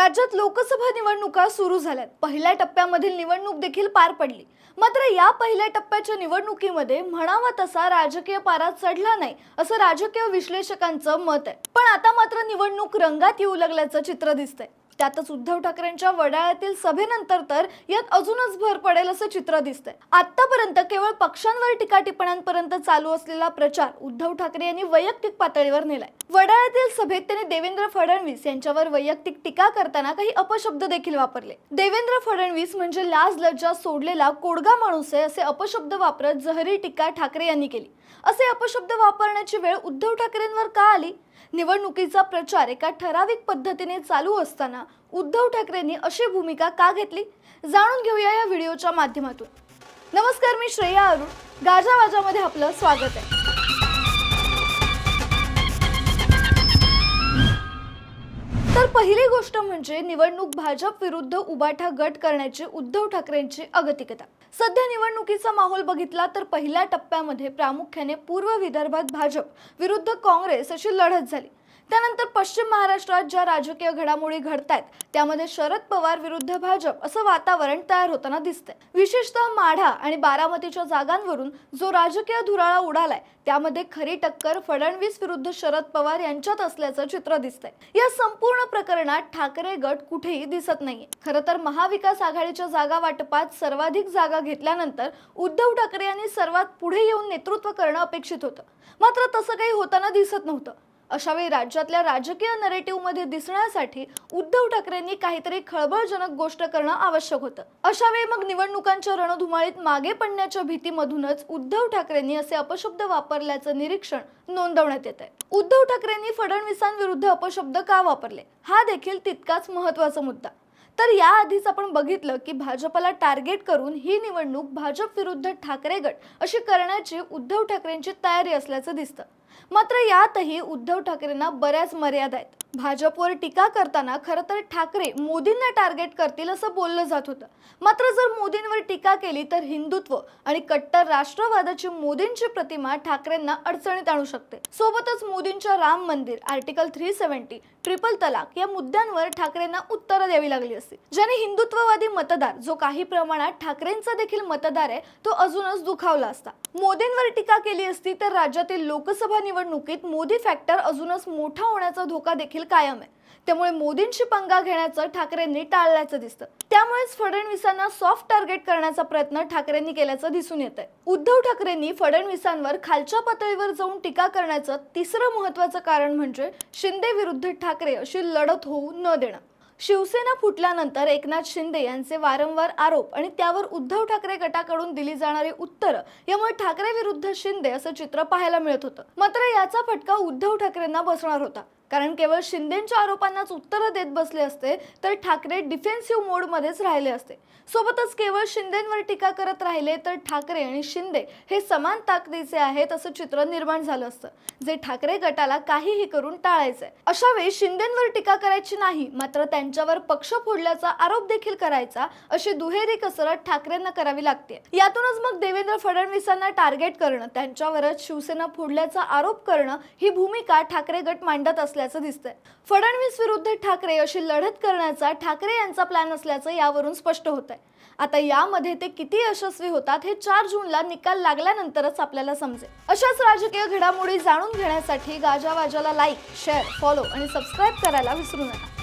राज्यात लोकसभा निवडणुका सुरू झाल्यात. पहिल्या टप्प्यामधील निवडणूक देखील पार पडली. मात्र या पहिल्या टप्प्याच्या निवडणुकीमध्ये म्हणावा तसा राजकीय पारा चढला नाही असं राजकीय विश्लेषकांचं मत आहे. पण आता मात्र निवडणूक रंगात येऊ लागल्याचं चित्र दिसतंय. त्यातच उद्धव ठाकरेंच्या वडाळ्यातील सभेनंतर तर यात अजूनच भर पडेल असं चित्र दिसतंय. आतापर्यंत केवळ पक्षांवर टीका टिप्पण्यांपर्यंत चालू असलेला प्रचार उद्धव ठाकरे यांनी वैयक्तिक पातळीवर नेलाय. वडाळ्यातील सभेत त्यांनी देवेंद्र फडणवीस यांच्यावर वैयक्तिक टीका करताना काही अपशब्द देखील वापरले. देवेंद्र फडणवीस म्हणजे लाज लज्जा सोडलेला कोडगा माणूस आहे असे अपशब्द वापरत जहरी टीका ठाकरे यांनी केली. असे अपशब्द वापरण्याची वेळ उद्धव ठाकरेंवर का आली? निवडणुकीचा प्रचार एका ठराविक पद्धतीने चालू असताना उद्धव ठाकरेंनी अशी भूमिका का घेतली? जाणून घेऊया या व्हिडिओच्या माध्यमातून. नमस्कार मी श्रेया अरुण. गाजावाजामध्ये आपलं स्वागत आहे. तर पहिली गोष्ट म्हणजे निवडणूक भाजप विरुद्ध उबाठा गट करण्याची उद्धव ठाकरेंची अगतिकता. सध्या निवडणुकीचा माहोल बघितला तर पहिल्या टप्प्यामध्ये प्रामुख्याने पूर्व विदर्भात भाजप विरुद्ध काँग्रेस अशी लढत झाली. त्यानंतर पश्चिम महाराष्ट्रात ज्या राजकीय घडामोडी घडतायत त्यामध्ये शरद पवार विरुद्ध भाजप असं वातावरण तयार होताना दिसतंय. विशेषतः माढा आणि बारामतीच्या जागांवरून जो राजकीय धुराळा उडालाय त्यामध्ये खरी टक्कर फडणवीस विरुद्ध शरद पवार यांच्यात असल्याचं चित्र दिसतंय. या संपूर्ण प्रकरणात ठाकरे गट कुठेही दिसत नाहीये. खरं तर महाविकास आघाडीच्या जागा वाटपात सर्वाधिक जागा घेतल्यानंतर उद्धव ठाकरे यांनी सर्वात पुढे येऊन नेतृत्व करणं अपेक्षित होतं. मात्र तसं काही होताना दिसत नव्हतं. अशावेळी राज्यातल्या राजकीय नरेटिव्हमध्ये दिसण्यासाठी उद्धव ठाकरेंनी काहीतरी खळबळजनक गोष्ट करणं आवश्यक होतं. अशावेळी मग निवडणुकांच्या रणधुमाळीत मागे पडण्याच्या भीतीमधूनच उद्धव ठाकरेंनी असे अपशब्द वापरल्याचं निरीक्षण नोंदवण्यात येत आहे उद्धव ठाकरेंनी फडणवीसांविरुद्ध अपशब्द का वापरले? हा देखील तितकाच महत्त्वाचा मुद्दा. तर याआधीच आपण बघितलं की भाजपला टार्गेट करून ही निवडणूक भाजप विरुद्ध ठाकरे गट अशी करण्याची उद्धव ठाकरेंची तयारी असल्याचं दिसतं. मात्र यातही उद्धव ठाकरेंना बऱ्याच मर्यादा आहेत. भाजपवर टीका करताना खरं तर ठाकरे मोदींना टार्गेट करतील असं बोललं जात होतं. मात्र जर मोदींवर टीका केली तर हिंदुत्व आणि कट्टर राष्ट्रवादाची मोदींची प्रतिमा ठाकरेंना अडचणीत आणू शकते. सोबतच मोदींच्या राम मंदिर आर्टिकल थ्री सेव्हन्टी ट्रिपल तलाक या मुद्द्यांवर ठाकरेंना उत्तरं द्यावी लागली असती. ज्याने हिंदुत्ववादी मतदार जो काही प्रमाणात ठाकरेंचा देखील मतदार आहे तो अजूनच दुखावला असता. मोदींवर टीका केली असती तर राज्यातील लोकसभा निवडणुकीत मोदी फॅक्टर अजूनच मोठा होण्याचा धोका देखील कायम आहे. त्यामुळे मोदींशी पंगा घेण्याचं ठाकरेंनी टाळल्याचं दिसतं. त्यामुळेच फडणवीसांना सॉफ्ट टार्गेट करण्याचा प्रयत्न ठाकरेंनी केल्याचं दिसून येत आहे उद्धव ठाकरेंनी फडणवीसांवर खालच्या पातळीवर जाऊन टीका करण्याचं तिसरं महत्वाचं कारण म्हणजे शिंदे विरुद्ध ठाकरे अशी लढत होऊ न देणं. शिवसेना फुटल्यानंतर एकनाथ शिंदे यांचे वारंवार आरोप आणि त्यावर उद्धव ठाकरे गटाकडून दिली जाणारी उत्तरं यामुळे ठाकरे विरुद्ध शिंदे असं चित्र पाहायला मिळत होतं. मात्र याचा फटका उद्धव ठाकरेंना बसणार होता. कारण केवळ शिंदेच्या आरोपांनाच उत्तरं देत बसले असते तर ठाकरे डिफेन्सिव्ह मोडमध्येच राहिले असते. सोबतच केवळ शिंदेंवर टीका करत राहिले तर ठाकरे आणि शिंदे हे समान ताकदीचे आहेत असं चित्र निर्माण झालं असतं जे ठाकरे गटाला काहीही करून टाळायचंय अशा वेळी शिंदेंवर टीका करायची नाही मात्र त्यांच्यावर पक्ष फोडल्याचा आरोप देखील करायचा अशी दुहेरी कसरत ठाकरेंना करावी लागते. यातूनच मग देवेंद्र फडणवीसांना टार्गेट करणं त्यांच्यावरच शिवसेना फोडल्याचा आरोप करणं ही भूमिका ठाकरे गट मांडत असल्याचं दिसतंय. फडणवीस विरुद्ध ठाकरे अशी लढत करण्याचा ठाकरे यांचा प्लॅन असल्याचं यावरून स्पष्ट होत आहे आता यामध्ये ते किती यशस्वी होतात हे चार जूनला निकाल लागल्यानंतरच आपल्याला समजेल. अशाच राजकीय घडामोडी जाणून घेण्यासाठी गाजावाजाला लाईक शेअर फॉलो आणि सबस्क्राईब करायला विसरू नका.